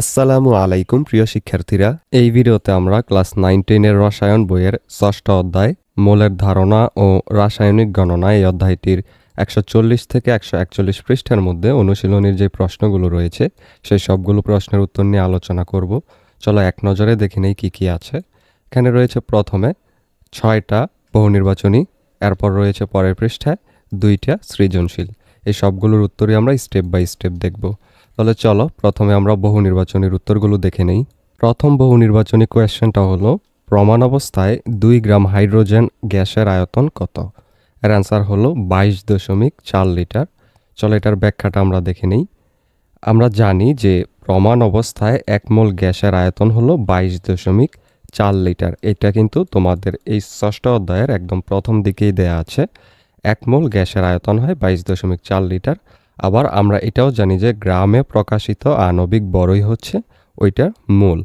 আসসালামু আলাইকুম, প্রিয় শিক্ষার্থীরা। এই ভিডিওতে আমরা ক্লাস নাইন টেনের রসায়ন বইয়ের ষষ্ঠ অধ্যায়, মোলের ধারণা ও রাসায়নিক গণনা এই অধ্যায়টির একশো চল্লিশ থেকে একশো একচল্লিশ পৃষ্ঠার মধ্যে অনুশীলনীর যে প্রশ্নগুলো রয়েছে, সেই সবগুলো প্রশ্নের উত্তর নিয়ে আলোচনা করব। চলো এক নজরে দেখে নেই কী কী আছে। এখানে রয়েছে প্রথমে ছয়টা বহু নির্বাচনী, এরপর রয়েছে পরের পৃষ্ঠায় দুইটা সৃজনশীল। এই সবগুলোর উত্তরই আমরা স্টেপ বাই স্টেপ দেখব। তাহলে চলো, প্রথমে আমরা বহু নির্বাচনের উত্তরগুলো দেখে নেই। প্রথম বহু নির্বাচনী কোয়েশ্চেনটা হলো, প্রমাণ অবস্থায় দুই গ্রাম হাইড্রোজেন গ্যাসের আয়তন কত? এর অ্যান্সার হলো বাইশ দশমিক চার লিটার। চলো এটার ব্যাখ্যাটা আমরা দেখে নেই। আমরা জানি যে প্রমাণ অবস্থায় এক মোল গ্যাসের আয়তন হলো বাইশ দশমিক চার লিটার। এটা কিন্তু তোমাদের এই ষষ্ঠ অধ্যায়ের একদম প্রথম দিকেই দেয়া আছে। এক মোল গ্যাসের আয়তন হয় বাইশ দশমিক চার লিটার। আবার আমরা এটাও জানি যে গ্রামে প্রকাশিত আণবিক বড়ই হচ্ছে ওইটার মূল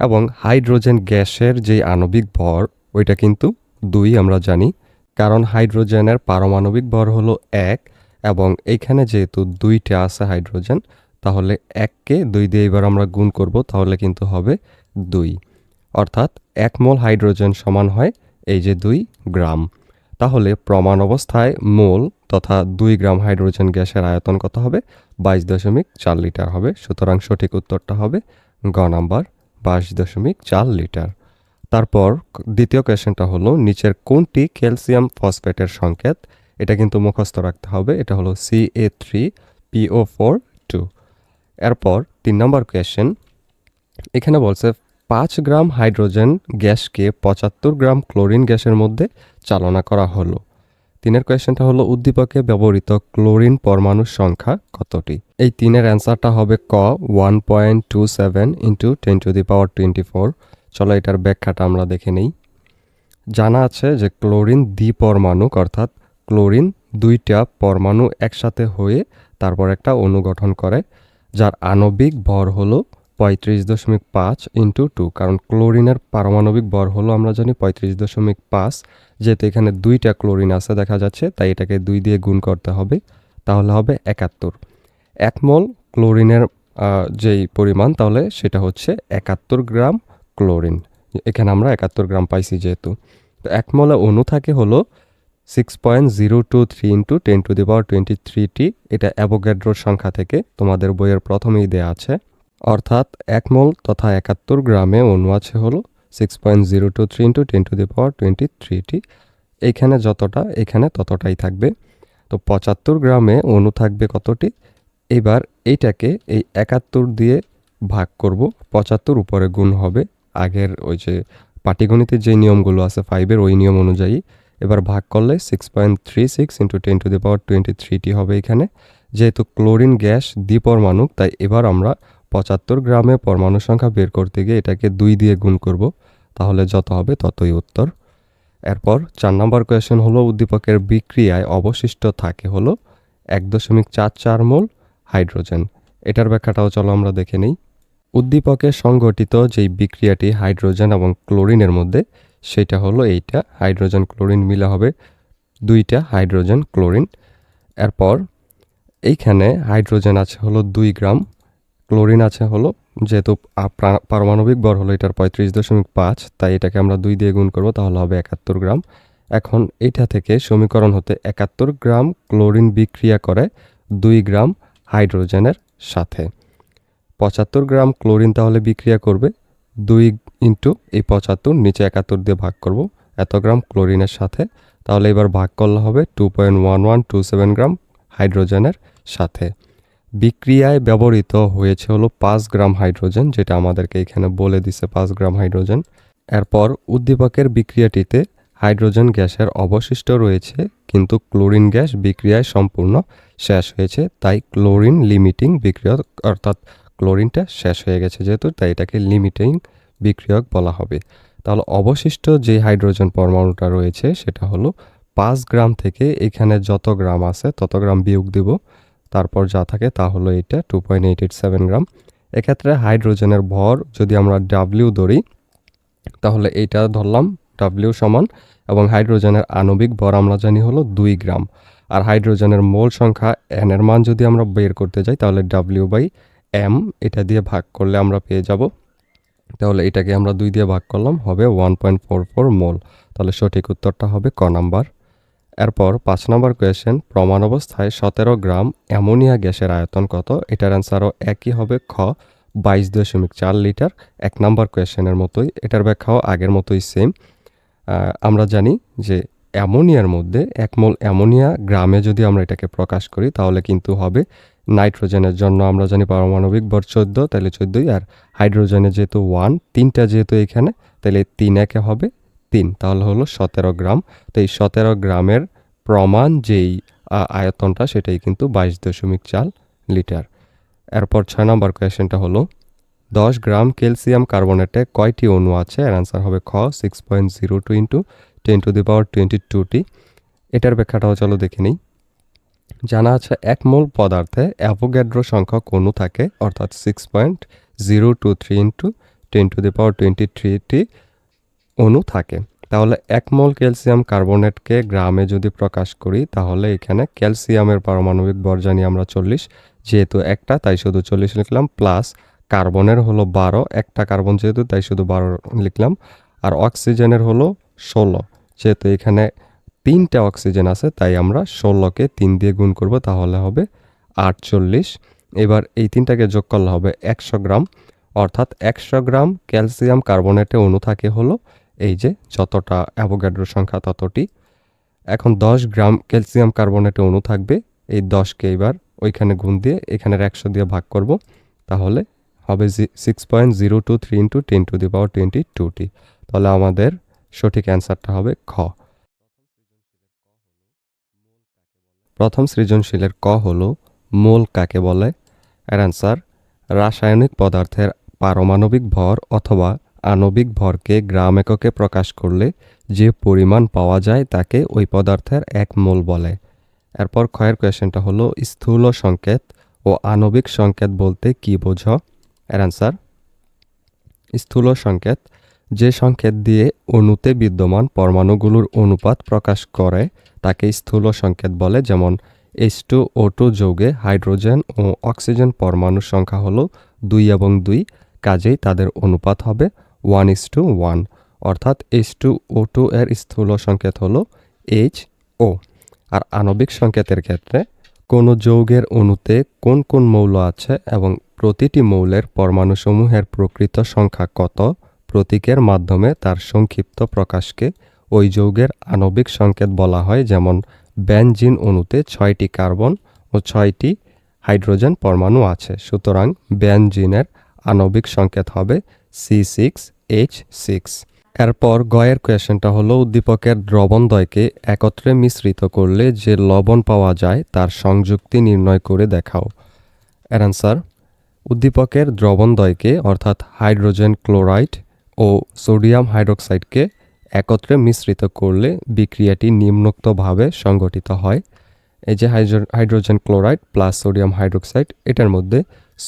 এবং হাইড্রোজেন গ্যাসের যে আণবিক ভর, ওইটা কিন্তু দুই আমরা জানি। কারণ হাইড্রোজেনের পারমাণবিক ভর হলো এক এবং এইখানে যেহেতু দুইটা আছে হাইড্রোজেন, তাহলে এককে দুই দিয়ে এবার আমরা গুণ করব, তাহলে কিন্তু হবে দুই। অর্থাৎ এক মোল হাইড্রোজেন সমান হয় এই যে দুই গ্রাম। তাহলে প্রমাণ অবস্থায় মোল তথা দুই গ্রাম হাইড্রোজেন গ্যাসের আয়তন কত হবে? বাইশ দশমিক চার লিটার হবে। সুতরাং সঠিক উত্তরটা হবে গ নাম্বার বাইশ দশমিক চার লিটার। তারপর দ্বিতীয় কোয়েশ্চেনটা হলো, নিচের কোনটি ক্যালসিয়াম ফসফেটের সংকেত? এটা কিন্তু মুখস্থ রাখতে হবে। এটা হলো C A three P O four two এরপর তিন নম্বর কোয়েশ্চেন, এখানে বলছে পাঁচ গ্রাম হাইড্রোজেন গ্যাসকে পঁচাত্তর গ্রাম ক্লোরিন গ্যাসের মধ্যে চালনা করা হলো। তিনের কোয়েশ্চেনটা হলো, উদ্দীপকে ব্যবহৃত ক্লোরিন পরমাণুর সংখ্যা কতটি? এই তিনের অ্যান্সারটা হবে ক one point two seven into ten to the power twenty four চলো এটার ব্যাখ্যাটা আমরা দেখে নিই। জানা আছে যে ক্লোরিন দ্বি দ্বিপরমাণুক, অর্থাৎ ক্লোরিন দুইটা পরমাণু একসাথে হয়ে তারপর একটা অণু গঠন করে, যার আণবিক ভর হলো পঁয়ত্রিশ দশমিক পাঁচ ইন্টু টু কারণ ক্লোরিনের পারমাণবিক ভর হলো আমরা জানি পঁয়ত্রিশ দশমিক পাঁচ, যেহেতু এখানে দুইটা ক্লোরিন আছে দেখা যাচ্ছে, তাই এটাকে দুই দিয়ে গুণ করতে হবে, তাহলে হবে একাত্তর। এক মোল ক্লোরিনের যেই পরিমাণ, তাহলে সেটা হচ্ছে একাত্তর গ্রাম ক্লোরিন, এখানে আমরা একাত্তর গ্রাম পাইছি যেহেতু। তো এক মোলে অণু থাকে হলো six point zero two three into ten to the power twenty three এটা অ্যাভোগ্যাড্রোর সংখ্যা থেকে তোমাদের বইয়ের প্রথমেই দেয়া আছে। অর্থাৎ এক মোল তথা একাত্তর গ্রামে অণু আছে হলো six point zero two three into ten to the power twenty three এইখানে যতটা এখানে ততটাই থাকবে। তো পঁচাত্তর গ্রামে অণু থাকবে কতটি? এবার এইটাকে এই একাত্তর দিয়ে ভাগ করব। পঁচাত্তর উপরে গুণ হবে। আগের ওই যে পাটিগণিতের যে নিয়মগুলো আছে ফাইভের ওই নিয়ম অনুযায়ী। এবার ভাগ করলে six point three six into ten to the power twenty three হবে এখানে। যেহেতু ক্লোরিন গ্যাস দ্বিপরমাণু তাই এবার আমরা পঁচাত্তর গ্রামে পরমাণু সংখ্যা বের করতে গিয়ে এটাকে দুই দিয়ে গুণ করব, তাহলে যত হবে ততই উত্তর। এরপর চার নম্বর কোয়েশ্চেন হলো, উদ্দীপকের বিক্রিয়ায় অবশিষ্ট থাকে হলো এক দশমিক চার চার মোল হাইড্রোজেন। এটার ব্যাখ্যাটাও চলো আমরা দেখে নিই। উদ্দীপকে সংঘটিত যেই বিক্রিয়াটি হাইড্রোজেন এবং ক্লোরিনের মধ্যে, সেটা হলো এইটা, হাইড্রোজেন ক্লোরিন মিলে হবে দুইটা, হাইড্রোজেন ক্লোরিন। এরপর এইখানে হাইড্রোজেন আছে হলো দুই গ্রাম ক্লোরিন আছে হলো, যেহেতু পারমাণবিক ভর হলো এটার পঁয়ত্রিশ দশমিক পাঁচ, তাই এটাকে আমরা দুই দিয়ে গুণ করব, তাহলে হবে একাত্তর গ্রাম। এখন এটা থেকে সমীকরণ হতে একাত্তর গ্রাম ক্লোরিন বিক্রিয়া করে দুই গ্রাম হাইড্রোজেনের সাথে। পঁচাত্তর গ্রাম ক্লোরিন তাহলে বিক্রিয়া করবে দুই ইন্টু এই পঁচাত্তর নিচে একাত্তর দিয়ে ভাগ করব এত গ্রাম ক্লোরিনের সাথে, তাহলে এবার ভাগ করলে হবে two point one one two seven gram হাইড্রোজেনের সাথে। বিক্রিয়ায় ব্যবহৃত হয়েছে হলো পাঁচ গ্রাম হাইড্রোজেন, যেটা আমাদেরকে এখানে বলে দিছে পাঁচ গ্রাম হাইড্রোজেন। এরপর উদ্দীপকের বিক্রিয়াটিতে হাইড্রোজেন গ্যাসের অবশিষ্ট রয়েছে, কিন্তু ক্লোরিন গ্যাস বিক্রিয়ায় সম্পূর্ণ শেষ হয়েছে, তাই ক্লোরিন লিমিটিং বিক্রিয়ক, অর্থাৎ ক্লোরিনটা শেষ হয়ে গেছে যেহেতু, তাই এটাকে লিমিটিং বিক্রিয়ক বলা হবে। তাহলে অবশিষ্ট যে হাইড্রোজেন পরমাণুটা রয়েছে, সেটা হলো পাঁচ গ্রাম থেকে এখানে যত গ্রাম আছে তত গ্রাম বিয়োগ দিব। তারপর যা থাকে তা হলো এটা two point eight eight seven gram. এক্ষেত্রে হাইড্রোজেনের ভর যদি আমরা ডাব্লিউ ধরি, তাহলে এইটা ধরলাম ডাব্লিউ সমান, এবং হাইড্রোজেনের আণবিক ভর আমরা জানি হলো দুই গ্রাম। আর হাইড্রোজেনের মোল সংখ্যা এন এর মান যদি আমরা বের করতে যাই, তাহলে ডাব্লিউ বাই এম এটা দিয়ে ভাগ করলে আমরা পেয়ে যাব। তাহলে এটাকে আমরা দুই দিয়ে ভাগ করলাম, হবে one point four four mole. তাহলে সঠিক উত্তরটা হবে ক নাম্বার। এরপর পাঁচ নম্বর কোয়েশ্চেন প্রমাণ অবস্থায় সতেরো গ্রাম অ্যামোনিয়া গ্যাসের আয়তন কত? এটার অ্যান্সারও একই হবে খ, বাইশ দশমিক চার লিটার। এক নম্বর কোয়েশ্চেনের মতোই, এটার ব্যাখ্যাও আগের মতোই সেম আমরা জানি যে অ্যামোনিয়ার মধ্যে এক মোল অ্যামোনিয়া গ্রামে যদি আমরা এটাকে প্রকাশ করি, তাহলে কিন্তু হবে নাইট্রোজেনের জন্য। আমরা জানি পারমাণবিক ভর চোদ্দ, তাহলে চোদ্দোই। আর হাইড্রোজেনের যেহেতু ওয়ান তিনটা যেহেতু এখানে, তাহলে তিন একে হবে তিন, তাহলে হলো সতেরো গ্রাম। তো এই সতেরো গ্রামের প্রমাণ যেই আয়তনটা সেটাই কিন্তু বাইশ দশমিক চার লিটার। এরপর ছয় নম্বর কোয়েশ্চেনটা হলো, দশ গ্রাম ক্যালসিয়াম কার্বনেটে কয়টি অণু আছে? এর আনসার হবে খ six point zero two into ten to the power twenty two এটার ব্যাখ্যাটাও চলো দেখে নিই। জানা আছে এক মোল পদার্থে অ্যাভোগ্যাড্রো সংখ্যক অণু থাকে, অর্থাৎ six point zero two three into ten to the power twenty three অণু থাকে, তাহলে এক মোল ক্যালসিয়াম কার্বনেটকে গ্রামে যদি প্রকাশ করি, তাহলে এখানে ক্যালসিয়ামের পারমাণবিক ভর জানি আমরা চল্লিশ। যেহেতু একটা, তাই শুধু চল্লিশ লিখলাম, প্লাস কার্বনের হলো বারো, একটা কার্বন যেহেতু, তাই শুধু বারো লিখলাম, আর অক্সিজেনের হলো ষোলো। যেহেতু এখানে তিনটে অক্সিজেন আছে, তাই আমরা ষোলোকে তিন দিয়ে গুণ করব, তাহলে হবে আটচল্লিশ। এবার এই তিনটাকে যোগ করলে হবে একশো গ্রাম, অর্থাৎ একশো গ্রাম ক্যালসিয়াম কার্বনেটে অণু থাকে হলো এই যে যতটা অ্যাভোগ্যাড্রো সংখ্যা ততটি। এখন দশ গ্রাম ক্যালসিয়াম কার্বনেটে অণু থাকবে, এই দশকে এবার ওইখানে গুণ দিয়ে এখানের একশো দিয়ে ভাগ করব, তাহলে হবে g six point zero two three into ten to the power twenty two তাহলে আমাদের সঠিক অ্যান্সারটা হবে খ। প্রথম সৃজনশীলের ক হলো মোল কাকে বলে? এর অ্যান্সার, রাসায়নিক পদার্থের পারমাণবিক ভর অথবা আণবিক ভরকে গ্রাম এককে প্রকাশ করলে যে পরিমাণ পাওয়া যায় তাকে ওই পদার্থের এক মোল বলে। এরপর ক্ষয়ের কোয়েশ্চেনটা হলো, স্থূল সংকেত ও আণবিক সংকেত বলতে কি বোঝো? এর অ্যান্সার স্থূল সংকেত যে সংকেত দিয়ে অণুতে বিদ্যমান পরমাণুগুলোর অনুপাত প্রকাশ করে, তাকে স্থূল সংকেত বলে। যেমন এইচ টু ও টু যৌগে হাইড্রোজেন ও অক্সিজেন পরমাণুর সংখ্যা হলো দুই এবং দুই, কাজেই তাদের অনুপাত হবে ওয়ান ইস টু ওয়ান অর্থাৎ এইচ টু ও টু এর স্থূল সংকেত হলো এইচ ও আর আণবিক সংকেতের ক্ষেত্রে কোনো যৌগের অণুতে কোন কোন মৌল আছে এবং প্রতিটি মৌলের পরমাণুসমূহের প্রকৃত সংখ্যা কত, প্রতীকের মাধ্যমে তার সংক্ষিপ্ত প্রকাশকে ওই যৌগের আণবিক সংকেত বলা হয়, যেমন বেনজিন অণুতে ছয়টি কার্বন ও ছয়টি হাইড্রোজেন পরমাণু আছে। সুতরাং বেনজিনের আণবিক সংকেত হবে সি সিক্স এইচ সিক্স এরপর গয়ের কোয়েশনটা হলো, উদ্দীপকের দ্রবণদ্বয়কে একত্রে মিশ্রিত করলে যে লবণ পাওয়া যায়, তার সংযুক্তি নির্ণয় করে দেখাও। এর অ্যান্সার উদ্দীপকের দ্রবণদ্বয়কে, অর্থাৎ হাইড্রোজেন ক্লোরাইড ও সোডিয়াম হাইড্রোক্সাইডকে একত্রে মিশ্রিত করলে বিক্রিয়াটি নিম্নোক্তভাবে সংগঠিত হয়। এই যে hydrogen chloride plus sodium hydroxide, এটার মধ্যে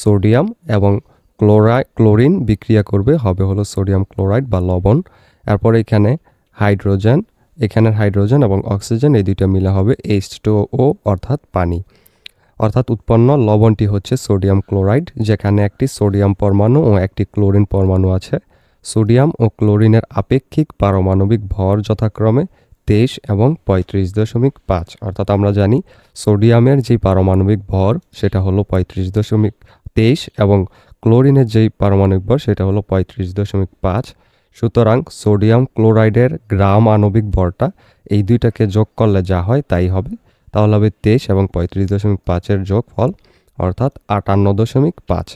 সোডিয়াম এবং ক্লোরাই, ক্লোরিন বিক্রিয়া করবে, হবে হলো সোডিয়াম ক্লোরাইড বা লবণ। এরপর এখানে হাইড্রোজেন এখানের হাইড্রোজেন এবং অক্সিজেন এই দুইটা মিলে হবে এইচ টু ও অর্থাৎ পানি। অর্থাৎ উৎপন্ন লবণটি হচ্ছে সোডিয়াম ক্লোরাইড, যেখানে একটি সোডিয়াম পরমাণু ও একটি ক্লোরিন পরমাণু আছে। সোডিয়াম ও ক্লোরিনের আপেক্ষিক পারমাণবিক ভর যথাক্রমে তেইশ এবং পঁয়ত্রিশ দশমিক পাঁচ। অর্থাৎ আমরা জানি সোডিয়ামের যে পারমাণবিক ভর, সেটা হলো পঁয়ত্রিশ দশমিক তেইশ এবং ক্লোরিনের যেই পারমাণবিক ভর সেটা হলো পঁয়ত্রিশ দশমিক পাঁচ। সুতরাং সোডিয়াম ক্লোরাইডের গ্রাম আণবিক ভরটা এই দুইটাকে যোগ করলে যা হয় তাই হবে। তাহলে হবে তেইশ এবং পঁয়ত্রিশ দশমিক পাঁচের যোগফল অর্থাৎ আটান্ন দশমিক পাঁচ।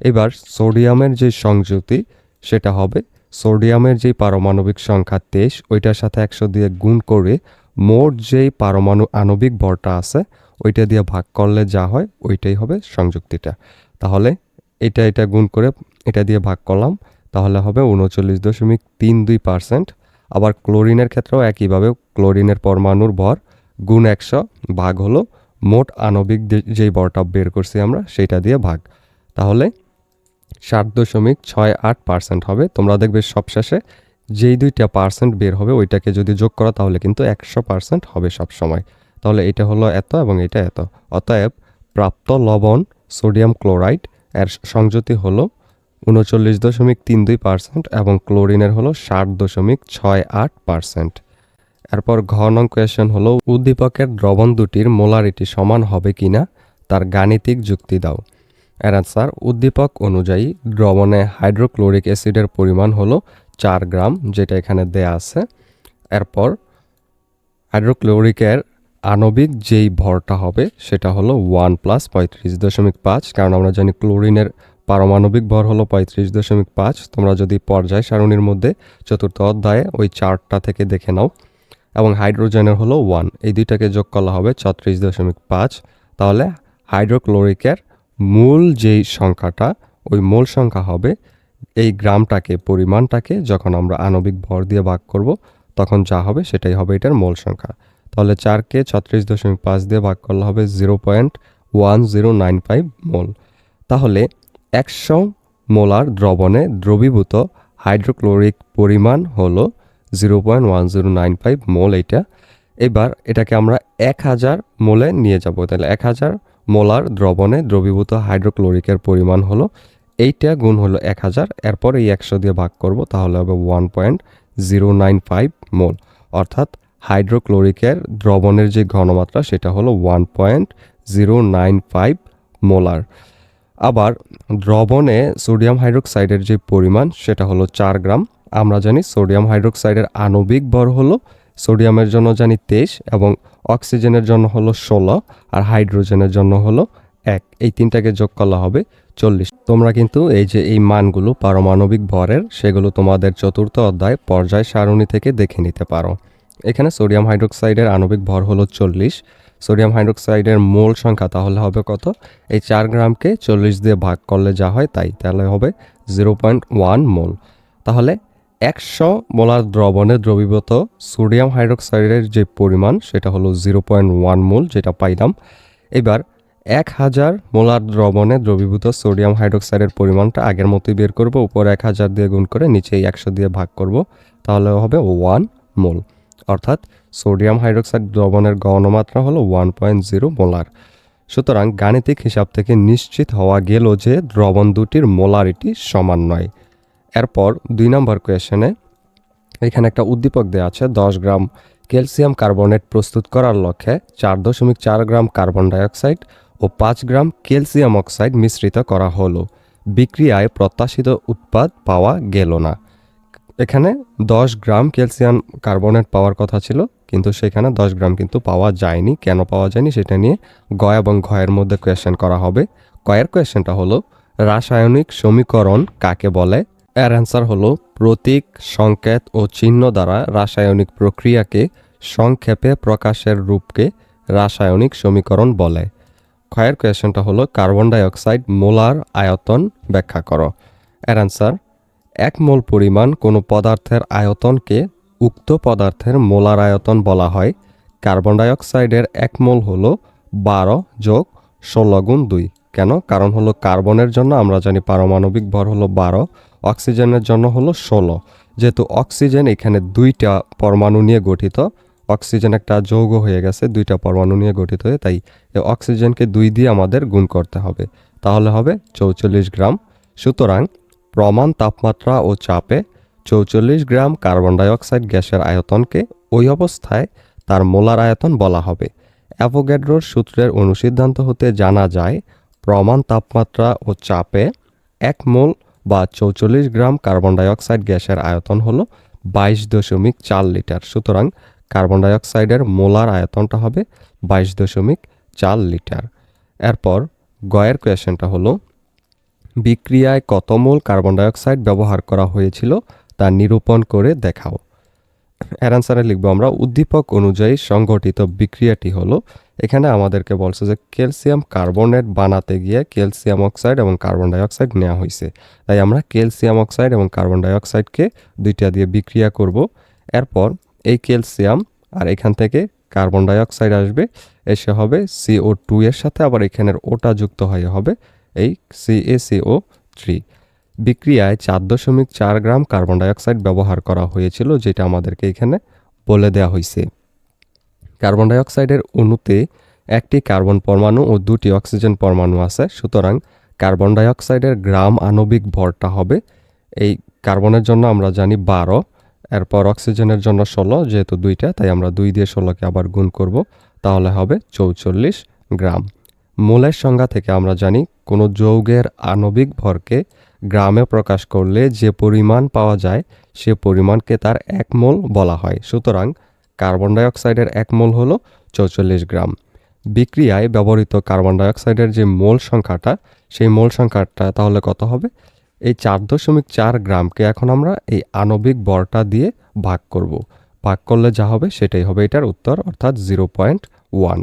এবার সোডিয়ামের যে সংযুতি সেটা হবে সোডিয়ামের যেই পারমাণবিক সংখ্যা তেইশ, ওইটার সাথে একশো দিয়ে গুণ করে মোট যেই পারমাণু আণবিক ভরটা আছে, ওইটা দিয়ে ভাগ করলে যা হয়, ওইটাই হবে সংযুক্তিটা। তাহলে এটা এটা গুণ করে এটা দিয়ে ভাগ করলাম, তাহলে হবে উনচল্লিশ দশমিক তিন দুই পার্সেন্ট। আবার ক্লোরিনের ক্ষেত্রেও একইভাবে ক্লোরিনের পরমাণুর ভর গুণ একশো ভাগ হলো মোট আণবিক যেই ভরটা বের করছি আমরা সেটা দিয়ে ভাগ। তাহলে সাত দশমিক ছয় আট পার্সেন্ট হবে। তোমরা দেখবে সবশেষে যেই দুইটা পার্সেন্ট বের হবে ওইটাকে যদি যোগ করো তাহলে কিন্তু একশো পার্সেন্ট হবে সব সময় তাহলে এটা হলো এত এবং এটা এত। অতএব প্রাপ্ত লবণ সোডিয়াম ক্লোরাইড এর সংযুতি হলো উনচল্লিশ দশমিক তিন দুই পার্সেন্ট এবং ক্লোরিনের হলো ষাট দশমিক ছয় আট পার্সেন্ট। এরপর ঘ নং কোয়েশন হলো, উদ্দীপকের দ্রবণ দুটির মোলারিটি সমান হবে কিনা তার গাণিতিক যুক্তি দাও। এর অ্যান্সার উদ্দীপক অনুযায়ী দ্রবণে হাইড্রোক্লোরিক অ্যাসিডের পরিমাণ হলো চার গ্রাম, যেটা এখানে দেয়া আছে। এরপর হাইড্রোক্লোরিকের আণবিক যেই ভরটা হবে, সেটা হলো ওয়ান প্লাস পঁয়ত্রিশ দশমিক পাঁচ, কারণ আমরা জানি ক্লোরিনের পারমাণবিক ভর হলো পঁয়ত্রিশ দশমিক পাঁচ। তোমরা যদি পর্যায় সারণীর মধ্যে চতুর্থ অধ্যায়ে ওই চার্টটা থেকে দেখে নাও। এবং হাইড্রোজেনের হলো ওয়ান, এই দুইটাকে যোগ করা হবে ছত্রিশ দশমিক পাঁচ। তাহলে হাইড্রোক্লোরিকের মূল যেই সংখ্যাটা, ওই মূল সংখ্যা হবে এই গ্রামটাকে, পরিমাণটাকে যখন আমরা আণবিক ভর দিয়ে ভাগ করব, তখন যা হবে সেটাই হবে এটার মূল সংখ্যা। তাহলে চারকে ছত্রিশ দশমিক পাঁচ দিয়ে ভাগ করলে হবে zero point one zero nine five mole. তাহলে একশো মোলার দ্রবণে দ্রবীভূত হাইড্রোক্লোরিক পরিমাণ হলো zero point one zero nine five mole এটা এবার এটাকে আমরা এক হাজার মোলে নিয়ে যাব। তাহলে এক হাজার মোলার দ্রবণে দ্রবীভূত হাইড্রোক্লোরিকের পরিমাণ হলো এইটা গুণ হলো এক হাজার। এরপর এই একশো দিয়ে ভাগ করব, তাহলে হবে one point zero nine five mole. অর্থাৎ হাইড্রোক্লোরিকের দ্রবণের যে ঘনমাত্রা, সেটা হলো one point zero nine five molar আবার দ্রবণে সোডিয়াম হাইড্রোক্সাইডের যে পরিমাণ, সেটা হলো চার গ্রাম। আমরা জানি সোডিয়াম হাইড্রোক্সাইডের আণবিক ভর হলো সোডিয়ামের জন্য জানি তেইশ এবং অক্সিজেনের জন্য হলো ষোলো আর হাইড্রোজেনের জন্য হলো এক। এই তিনটাকে যোগ করা হবে চল্লিশ। তোমরা কিন্তু এই যে এই মানগুলো পারমাণবিক ভরের, সেগুলো তোমাদের চতুর্থ অধ্যায় পর্যায় সারণী থেকে দেখে নিতে পারো। এখানে সোডিয়াম হাইড্রোক্সাইডের আণবিক ভর হলো চল্লিশ। সোডিয়াম হাইড্রোক্সাইডের মোল সংখ্যা তাহলে হবে কত? এই চার গ্রামকে চল্লিশ দিয়ে ভাগ করলে যা হয় তাই, তাহলে হবে জিরো পয়েন্ট ওয়ান মোল। তাহলে একশো মোলার দ্রবণে দ্রবীভূত সোডিয়াম হাইড্রোক্সাইডের যে পরিমাণ, সেটা হলো জিরো পয়েন্ট ওয়ান মোল যেটা পাইলাম। এবার এক হাজার মোলার দ্রবণে দ্রবীভূত সোডিয়াম হাইড্রোক্সাইডের পরিমাণটা আগের মতোই বের করব, উপর এক হাজার দিয়ে গুণ করে নিচে একশো দিয়ে ভাগ করব, তাহলে হবে ওয়ান মোল। অর্থাৎ সোডিয়াম হাইড্রোক্সাইড দ্রবণের গণমাত্রা হলো ওয়ান পয়েন্ট জিরো মোলার। সুতরাং গাণিতিক হিসাব থেকে নিশ্চিত হওয়া গেল যে দ্রবণ দুটির মোলারিটি সমান নয়। এরপর দুই নম্বর কোয়েশনে এখানে একটা উদ্দীপক দেওয়া আছে, দশ গ্রাম ক্যালসিয়াম কার্বনেট প্রস্তুত করার লক্ষ্যে চার দশমিক চার গ্রাম কার্বন ডাইঅক্সাইড ও পাঁচ গ্রাম ক্যালসিয়াম অক্সাইড মিশ্রিত করা হলো। বিক্রিয়ায় প্রত্যাশিত উৎপাদ পাওয়া গেল না। এখানে দশ গ্রাম ক্যালসিয়াম কার্বনেট পাওয়ার কথা ছিল, কিন্তু সেখানে দশ গ্রাম কিন্তু পাওয়া যায়নি। কেন পাওয়া যায়নি সেটা নিয়ে গ এবং ঘয়ের মধ্যে কোয়েশ্চেন করা হবে। কয়ের কোয়েশ্চেনটা হলো, রাসায়নিক সমীকরণ কাকে বলে? এর অ্যান্সার হলো, প্রতীক, সংকেত ও চিহ্ন দ্বারা রাসায়নিক প্রক্রিয়াকে সংক্ষেপে প্রকাশের রূপকে রাসায়নিক সমীকরণ বলে। ক্ষয়ের কোয়েশনটা হলো, কার্বন ডাইঅক্সাইড মোলার আয়তন ব্যাখ্যা করো। এর অ্যান্সার এক মোল পরিমাণ কোনো পদার্থের আয়তনকে উক্ত পদার্থের মোলার আয়তন বলা হয়। কার্বন ডাইঅক্সাইডের এক মোল হলো বারো যোগ ষোলো গুণ দুই। কেন? কারণ হলো কার্বনের জন্য আমরা জানি পারমাণবিক ভর হলো বারো, অক্সিজেনের জন্য হলো ষোলো। যেহেতু অক্সিজেন এখানে দুইটা পরমাণু নিয়ে গঠিত, অক্সিজেন একটা যৌগ হয়ে গেছে, দুইটা পরমাণু নিয়ে গঠিত হয়ে, তাই অক্সিজেনকে দুই দিয়ে আমাদের গুণ করতে হবে। তাহলে হবে চৌচল্লিশ গ্রাম। সুতরাং প্রমাণ তাপমাত্রা ও চাপে চৌচল্লিশ গ্রাম কার্বন ডাইঅক্সাইড গ্যাসের আয়তনকে ওই অবস্থায় তার মোলার আয়তন বলা হবে। অ্যাভোগ্যাড্রোর সূত্রের অনুসিদ্ধান্ত হতে জানা যায়, প্রমাণ তাপমাত্রা ও চাপে এক মোল বা চৌচল্লিশ গ্রাম কার্বন ডাইঅক্সাইড গ্যাসের আয়তন হল বাইশ দশমিক চার লিটার। সুতরাং কার্বন ডাইঅক্সাইডের মোলার আয়তনটা হবে বাইশ দশমিক চার লিটার। এরপর গয়ের কোয়েশনটা হলো বিক্রিয়ায় কত মোল কার্বন ডাইঅক্সাইড ব্যবহার করা হয়েছিল তা নিরূপণ করে দেখাও। এর অ্যান্সারে লিখব আমরা, উদ্দীপক অনুযায়ী সংগঠিত বিক্রিয়াটি হলো, এখানে আমাদেরকে বলছে যে ক্যালসিয়াম কার্বনেট বানাতে গিয়ে ক্যালসিয়াম অক্সাইড এবং কার্বন ডাইঅক্সাইড নেওয়া হয়েছে। তাই আমরা ক্যালসিয়াম অক্সাইড এবং কার্বন ডাইঅক্সাইডকে দুইটা দিয়ে বিক্রিয়া করব। এরপর এই ক্যালসিয়াম আর এখান থেকে কার্বন ডাইঅক্সাইড আসবে, এসে হবে সিও টু এর সাথে, আবার এখানের ওটা যুক্ত হয়ে হবে এই সিএসিও থ্রি বিক্রিয়ায় চার দশমিক চার গ্রাম কার্বন ডাইঅক্সাইড ব্যবহার করা হয়েছিল, যেটা আমাদেরকে এখানে বলে দেওয়া হয়েছে। কার্বন ডাইঅক্সাইডের অণুতে একটি কার্বন পরমাণু ও দুটি অক্সিজেন পরমাণু আছে, সুতরাং কার্বন ডাইঅক্সাইডের গ্রাম আণবিক ভরটা হবে। এই কার্বনের জন্য আমরা জানি বারো, এরপর অক্সিজেনের জন্য ষোলো, যেহেতু দুইটা, তাই আমরা দুই দিয়ে ষোলোকে আবার গুণ করব, তাহলে হবে চৌচল্লিশ গ্রাম। মোলের সংজ্ঞা থেকে আমরা জানি কোনো যৌগের আণবিক ভরকে গ্রামে প্রকাশ করলে যে পরিমাণ পাওয়া যায়, সে পরিমাণকে তার এক মোল বলা হয়। সুতরাং কার্বন ডাইঅক্সাইডের এক মোল হলো চৌচল্লিশ গ্রাম। বিক্রিয়ায় ব্যবহৃত কার্বন ডাইঅক্সাইডের যে মোল সংখ্যাটা, সেই মোল সংখ্যাটা তাহলে কত হবে? এই চার দশমিক চার গ্রামকে এখন আমরা এই আণবিক বরটা দিয়ে ভাগ করব। ভাগ করলে যা হবে সেটাই হবে এটার উত্তর, অর্থাৎ জিরো পয়েন্ট ওয়ান।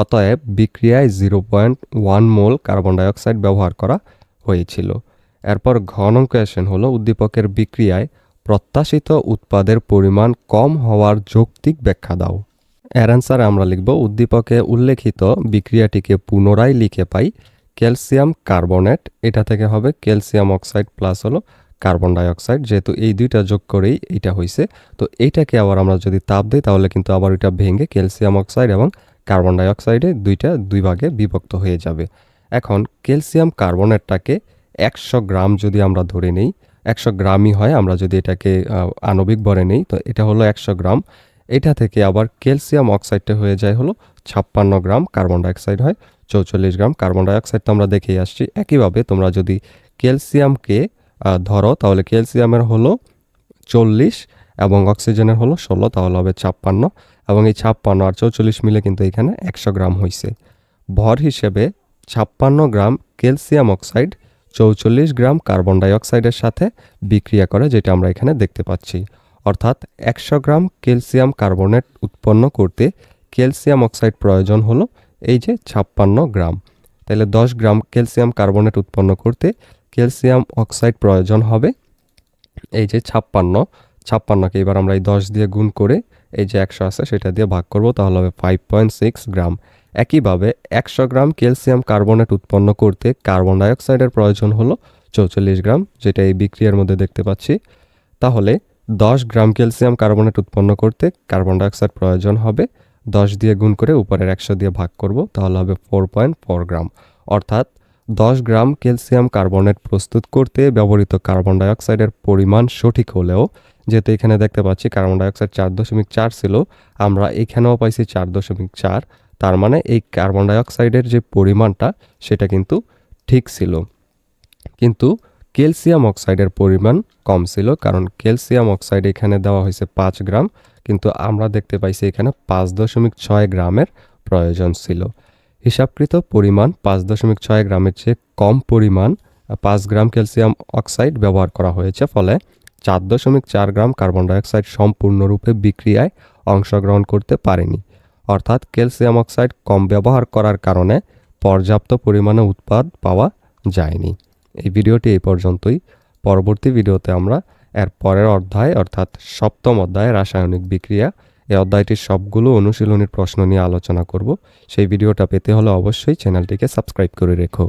অতএব বিক্রিয়ায় zero point one mole carbon dioxide ব্যবহার করা হয়েছিল। এরপর ঘন কোয়েশন হলো উদ্দীপকের বিক্রিয়ায় প্রত্যাশিত উৎপাদের পরিমাণ কম হওয়ার যৌক্তিক ব্যাখ্যা দাও। এর অ্যান্সারে আমরা লিখব, উদ্দীপকে উল্লেখিত বিক্রিয়াটিকে পুনরায় লিখে পাই ক্যালসিয়াম কার্বনেট, এটা থেকে হবে ক্যালসিয়াম অক্সাইড প্লাস হলো কার্বন ডাইঅক্সাইড, যেহেতু এই দুইটা যোগ করেই এটা হয়েছে তো এইটাকে আবার আমরা যদি তাপ দিই, তাহলে কিন্তু আবার এটা ভেঙে ক্যালসিয়াম অক্সাইড এবং কার্বন ডাইঅক্সাইডে দুইটা দুই ভাগে বিভক্ত হয়ে যাবে। এখন ক্যালসিয়াম কার্বনেটটাকে একশো গ্রাম যদি আমরা ধরে নেই, একশো গ্রামই হয়, আমরা যদি এটাকে আণবিক ভরে নেই, তো এটা হলো একশো গ্রাম। এটা থেকে আবার ক্যালসিয়াম অক্সাইডটা হয়ে যায় হলো ছাপ্পান্ন গ্রাম কার্বন ডাইঅক্সাইড হয়, চৌচল্লিশ গ্রাম কার্বন ডাইঅক্সাইড তো আমরা দেখেই আসছি। একইভাবে তোমরা যদি ক্যালসিয়ামকে ধরো, তাহলে ক্যালসিয়ামের হলো চল্লিশ এবং অক্সিজেনের হলো ষোলো, তাহলে হবে ছাপ্পান্ন। এবং এই ছাপ্পান্ন আর চৌচল্লিশ মিলে কিন্তু এখানে একশো গ্রাম হয়েছে ভর হিসেবে ছাপ্পান্ন গ্রাম ক্যালসিয়াম অক্সাইড চৌচল্লিশ গ্রাম কার্বন ডাইঅক্সাইডের সাথে বিক্রিয়া করে, যেটা আমরা এখানে দেখতে পাচ্ছি। অর্থাৎ একশো গ্রাম ক্যালসিয়াম কার্বনেট উৎপন্ন করতে ক্যালসিয়াম অক্সাইড প্রয়োজন হলো এই যে ছাপ্পান্ন গ্রাম। তাহলে দশ গ্রাম ক্যালসিয়াম কার্বনেট উৎপন্ন করতে ক্যালসিয়াম অক্সাইড প্রয়োজন হবে এই যে ছাপ্পান্ন। ছাপ্পান্নকে এবার আমরা এই দশ দিয়ে গুণ করে এই যে একশো আছে, সেটা দিয়ে ভাগ করব, তাহলে হবে ফাইভ পয়েন্ট সিক্স গ্রাম। একইভাবে একশো গ্রাম ক্যালসিয়াম কার্বনেট উৎপন্ন করতে কার্বন ডাইঅক্সাইডের প্রয়োজন হলো চৌচল্লিশ গ্রাম, যেটা এই বিক্রিয়ার মধ্যে দেখতে পাচ্ছি। তাহলে দশ গ্রাম ক্যালসিয়াম কার্বনেট উৎপন্ন করতে কার্বন ডাইঅক্সাইড প্রয়োজন হবে, দশ দিয়ে গুণ করে উপরের একশো দিয়ে ভাগ করব, তাহলে হবে ফোর পয়েন্ট ফোর গ্রাম। অর্থাৎ দশ গ্রাম ক্যালসিয়াম কার্বনেট প্রস্তুত করতে ব্যবহৃত কার্বন ডাইঅক্সাইডের পরিমাণ সঠিক হলেও যেহেতু এখানে দেখতে পাচ্ছি কার্বন ডাইঅক্সাইড চার দশমিক চার ছিল, আমরা এখানেও পাইছি চার দশমিক চার, তার মানে এই কার্বন ডাইঅক্সাইডের যে পরিমাণটা, সেটা কিন্তু ঠিক ছিল। কিন্তু ক্যালসিয়াম অক্সাইডের পরিমাণ কম ছিল, কারণ ক্যালসিয়াম অক্সাইড এখানে দেওয়া হয়েছে পাঁচ গ্রাম, কিন্তু আমরা দেখতে পাইছি এখানে পাঁচ দশমিক ছয় গ্রামের প্রয়োজন ছিল। হিসাবকৃত পরিমাণ পাঁচ দশমিক ছয় গ্রামের চেয়ে কম পরিমাণ পাঁচ গ্রাম ক্যালসিয়াম অক্সাইড ব্যবহার করা হয়েছে, ফলে চার দশমিক চার গ্রাম কার্বন ডাইঅক্সাইড সম্পূর্ণরূপে বিক্রিয়ায় অংশগ্রহণ করতে পারেনি। অর্থাৎ ক্যালসিয়াম অক্সাইড কম ব্যবহার করার কারণে পর্যাপ্ত পরিমাণে উৎপাদ পাওয়া যায়নি। এই ভিডিওটি এই পর্যন্তই। পরবর্তী ভিডিওতে আমরা এর পরের অধ্যায় অর্থাৎ সপ্তম অধ্যায় রাসায়নিক বিক্রিয়া, এই অধ্যায়টির সবগুলো অনুশীলনীর প্রশ্ন নিয়ে আলোচনা করব। সেই ভিডিওটা পেতে হলে অবশ্যই চ্যানেলটিকে সাবস্ক্রাইব করে রেখো।